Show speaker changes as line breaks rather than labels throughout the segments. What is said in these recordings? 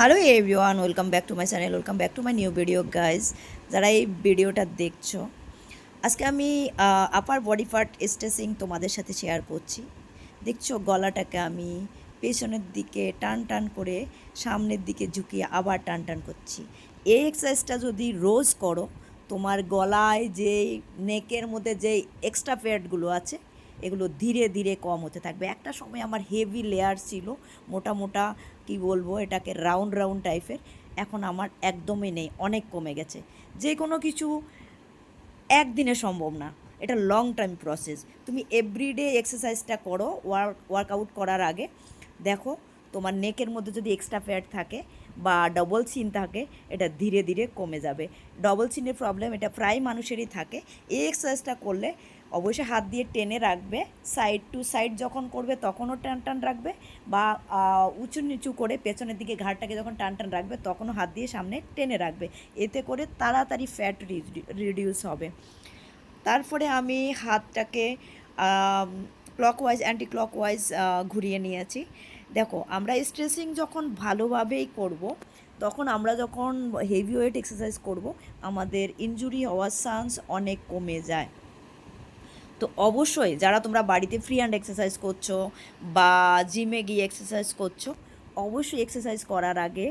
Hello everyone, welcome back to my channel, welcome back to my new video guys যারা এই ভিডিওটা দেখছ, আজকে আমি আপার বডি পার্ট স্ট্রেসিং তোমাদের সাথে শেয়ার করছি। দেখছ গলাটাকে আমি পেছনের দিকে টান টান করে সামনের দিকে ঝুঁকিয়ে আবার টান টান করছি। এই এক্সারসাইজটা যদি রোজ করো, তোমার গলায় যে নেকের মধ্যে যে এক্সট্রা ফ্যাটগুলো আছে এগুলো ধীরে ধীরে কম হতে থাকবে। একটা সময় আমার হেভি লেয়ার ছিল, মোটা মোটা কি বলব এটাকে রাউন্ড রাউন্ড টাইপের এখন আমার একদমই নেই, অনেক কমে গেছে। যে কোনো কিছু একদিনে সম্ভব না, এটা লং টাইম প্রসেস তুমি এভরিডে এক্সারসাইজটা করো ওয়ার্ক ওয়ার্কআউট করার আগে, দেখো তোমার নেকের মধ্যে যদি এক্সট্রা ফ্যাট থাকে বা ডবল সিন থাকে, এটা ধীরে ধীরে কমে যাবে। ডবল সিনের প্রবলেম এটা প্রায় মানুষেরই থাকে। এই এক্সারসাইজটা করলে অবশ্যই হাত দিয়ে টেনে রাখবে। সাইড টু সাইড যখন করবে তখনও টান টান রাখবে বা উঁচু নিচু করে পেছনের দিকে ঘাড়টাকে যখন টান টান রাখবে তখনও হাত দিয়ে সামনে টেনে রাখবে। এতে করে তাড়াতাড়ি ফ্যাট রিডিউস হবে। তারপরে আমি হাতটাকে ক্লকওয়াইজ অ্যান্টি ক্লকওয়াইজ ঘুরিয়ে নিয়েছি। দেখো, আমরা স্ট্রেচিং যখন ভালোভাবেই করব, তখন আমরা যখন হেভি ওয়েট এক্সারসাইজ করব, আমাদের ইনজুরি হওয়ার চান্স অনেক কমে যায়। তো অবশ্যই যারা তোমরা বাড়িতে ফ্রি হ্যান্ড এক্সারসাইজ করছ বা জিমে গিয়ে এক্সারসাইজ করছ, অবশ্যই এক্সারসাইজ করার আগে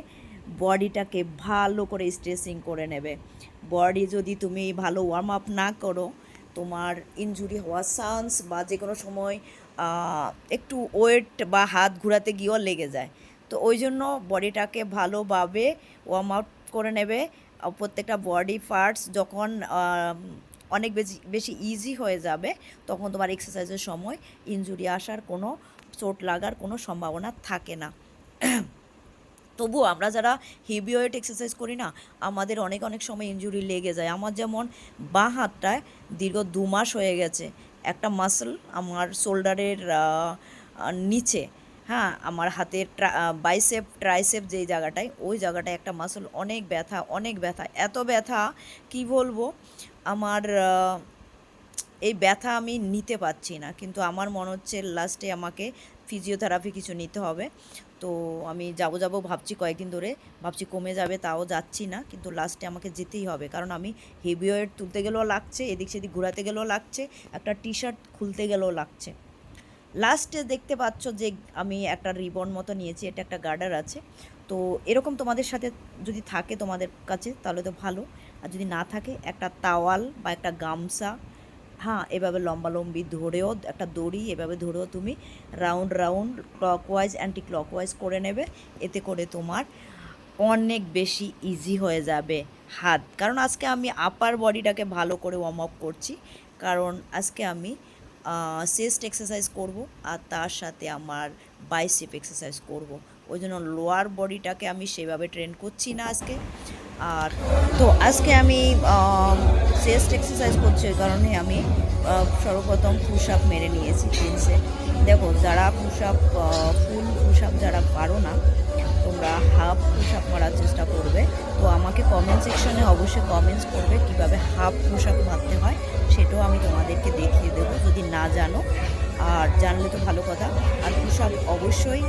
বডিটাকে ভালো করে স্ট্রেচিং করে নেবে। বডি যদি তুমি ভালো ওয়ার্ম আপ না করো, তোমার ইনজুরি হওয়ার চান্স বা যে কোনো সময় একটু ওয়েট বা হাত ঘোরাতে গিয়েও লেগে যায়। তো ওই জন্য বডিটাকে ভালোভাবে ওয়ার্ম আউট করে নেবে। প্রত্যেকটা বডি পার্টস যখন অনেক বেশি বেশি ইজি হয়ে যাবে, তখন তোমার এক্সারসাইজের সময় ইনজুরি আসার কোনো চোট লাগার কোনো সম্ভাবনা থাকে না। তবুও আমরা যারা হেভি ওয়েট এক্সারসাইজ করি না, আমাদের অনেক অনেক সময় ইনজুরি লেগে যায়। আমার যেমন বাঁ হাতটায় দীর্ঘ দু মাস হয়ে গেছে, একটা মাসল আমার শোল্ডারের নিচে হ্যাঁ আমার হাতের বাইসেপ ট্রাইসেপ যেই জায়গাটায়, ওই জায়গাটায় একটা মাসল অনেক ব্যথা অনেক ব্যথা। এত ব্যথা, কি বলব? আমার এই ব্যথা আমি নিতে পারছি না, কিন্তু আমার মনে হচ্ছে লাস্টে আমাকে ফিজিওথেরাপি কিছু নিতে হবে। তো আমি যাব যাব ভাবছি কয়েকদিন ধরে, ভাবছি কমে যাবে, তাও যাচ্ছি না, কিন্তু লাস্টে আমাকে যেতেই হবে। কারণ আমি হেভি ওয়েট তুলতে গেলেও লাগছে, এদিক সেদিক ঘোরাতে গেলেও লাগছে, একটা টি শার্ট খুলতে গেলেও লাগছে। লাস্টে দেখতে পাচ্ছ যে আমি একটা রিবন মতো নিয়েছি, এটা একটা গার্ডার আছে। তো এরকম তোমাদের সাথে যদি থাকে তোমাদের কাছে, তাহলে তো ভালো। আর যদি না থাকে, একটা তাওয়াল বা একটা গামছা হ্যাঁ এভাবে লম্বা লম্বি ধরেও একটা দড়ি, এভাবে ধরেও তুমি round round clockwise anti clockwise করে নেবে। এতে করে তোমার অনেক বেশি ইজি হয়ে যাবে হাত। কারণ আজকে আমি আপার বডিটাকে ভালো করে ওয়ার্ম আপ করছি। কারণ আজকে আমি চেস্ট এক্সারসাইজ করব আর তার সাথে আমার বাইসেপ এক্সারসাইজ করব। ওই জন্য লোয়ার বডিটাকে আমি সেভাবে ট্রেন করছি না আজকে। আর তো আজকে আমি চেস্ট এক্সারসাইজ করছি ওই কারণে আমি সর্বপ্রথম পুশ আপ মেরে নিয়েছি তিন সেট দেখো, যারা push up full push up যারা পারো না, তোমরা হাফ পুশ আপ মারার চেষ্টা আমাকে কমেন্ট সেকশনে অবশ্যই কমেন্টস করবে কীভাবে হাফ পোশাক মারতে হয় সেটাও আমি তোমাদেরকে দেখিয়ে দেবো, যদি না জানো। আর জানলে তো ভালো কথা। আর পোশাক অবশ্যই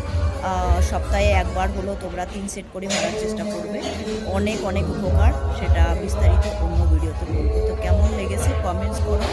সপ্তাহে একবার হলো তোমরা তিন সেট করে মারার চেষ্টা করবে। অনেক অনেক উপকার, সেটা বিস্তারিত অন্য ভিডিওতে বলব। তো কেমন লেগেছে কমেন্টস করো।